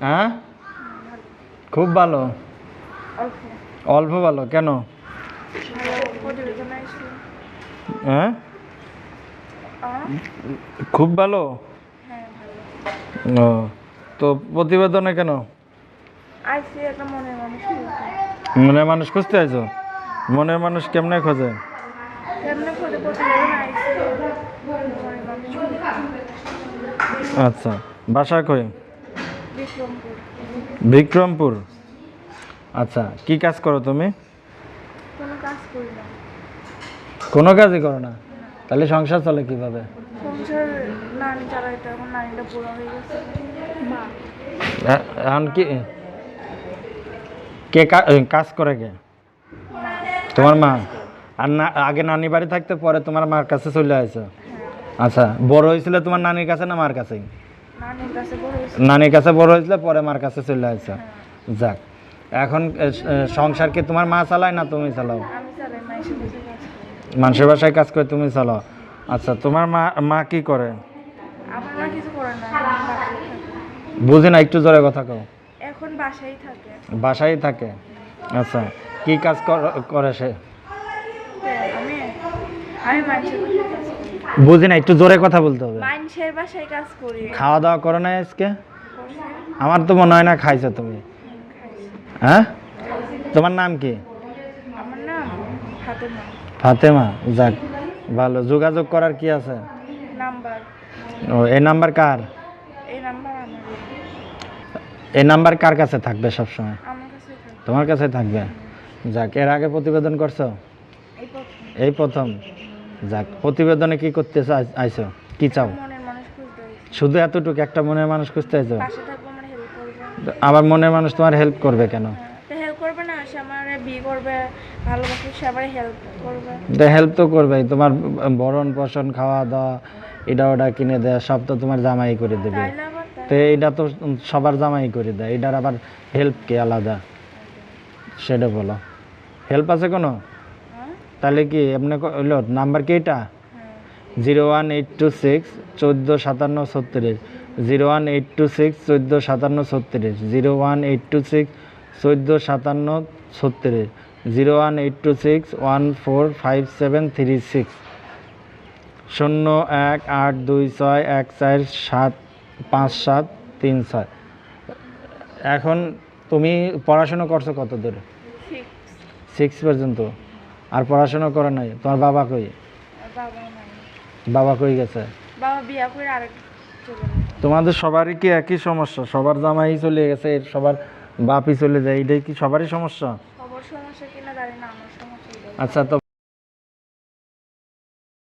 হ্যাঁ? খুব ভালো। অল্প ভালো, কেন? হ্যাঁ? খুব ভালো? ও, তো প্রতিবেদনে কেন? মনের মানুষ খুঁজতে। আছো মনের মানুষ কেমনে খোঁজে। আচ্ছা বাসা কই? বিক্রমপুর। বিক্রমপুর। আচ্ছা কি কাজ করো তুমি? কোনো কাজ করি না। কোনো কাজই করো না? তাহলে সংসার চলে কীভাবে? এখন নানিটা বুড়া হয়ে গেছে। মা। এ- এখন কি? কে কা- কাজ করে কে? তোমার মা। আর না আগে নানি বাড়ি থাকতে পরে তোমার মার কাছে চলে আসছো আচ্ছা বড় হয়েছিল তোমার নানির কাছে না মার কাছে নানির কাছে বড় হয়েছিল পরে মার কাছে চলে আসছো। যাক এখন সংসার কি তোমার মা চালায় না তুমি চালাও? মানুষের বাসায় কাজ করে তুমি চালাও। আচ্ছা তোমার মা মা কি করে? বুঝি না একটু জোরে কথা কও। এখন বাসায় থাকে। বাসায় থাকে? আচ্ছা কি কাজ করে সে? আমি আমি বুঝি না একটু জোরে কথা বলতে হবে। মানুষের বাসায় কাজ করি। খাওয়া দাওয়া করো না আজকে? আমার তো মনে হয় না খাইছো তুমি। হ্যাঁ? তোমার নাম কি? আমার নাম ফাতেমা। যাক ভালো। যোগাযোগ করার কি আছে? নাম্বার। ও এই নাম্বার কার? এই নাম্বার আমার। এই নাম্বার কার কাছে থাকবে সবসময়? আমার কাছে তোমার কাছে থাকবে? যাক এর আগে প্রতিবেদন করছ? এই প্রথম। এই প্রথম। যাক প্রতিবেদনে কি করতে আইছো? কি চাও? শুধু এতটুকু একটা মনের মানুষ খুঁজতে আইছো? আমার আবার মনের মানুষ তোমার হেল্প করবে কেন? হেল্প করবে করবে করবে। তো করবেই। তোমার বরণ পোষণ খাওয়া দাওয়া এটা ওটা কিনে দেয় সব তো তোমার জামাই করে দেবে। তো এইটা তো সবার জামাই করে দেয়। এটার আবার হেল্প কে আলাদা? সেটা বলো। হেল্প আছে কোনো? তাহলে কি আপনার হইল নাম্বার কি এটা? Zero one eight two six চোদ্দ সাতান্ন ছত্রিশ। Zero one eight two six চোদ্দ সাতান্ন ছত্রিশ। Zero one eight two six চোদ্দ সাতান্ন ছত্রিশ। Zero one eight two six one four five seven three six. শূন্য এক আট দুই ছয় এক চার সাত পাঁচ সাত তিন ছয়। এখন তুমি পড়াশোনা করছ কত দূরে সিক্স পর্যন্ত। আর পড়াশোনা করে নাই? তোমার বাবা কই? বাবা কই গেছে? তোমাদের সবারই কি একই সমস্যা? সবার জামাই চলে গেছে সবার বাপই চলে যায় এটাই কি সবারই সমস্যা? আচ্ছা তো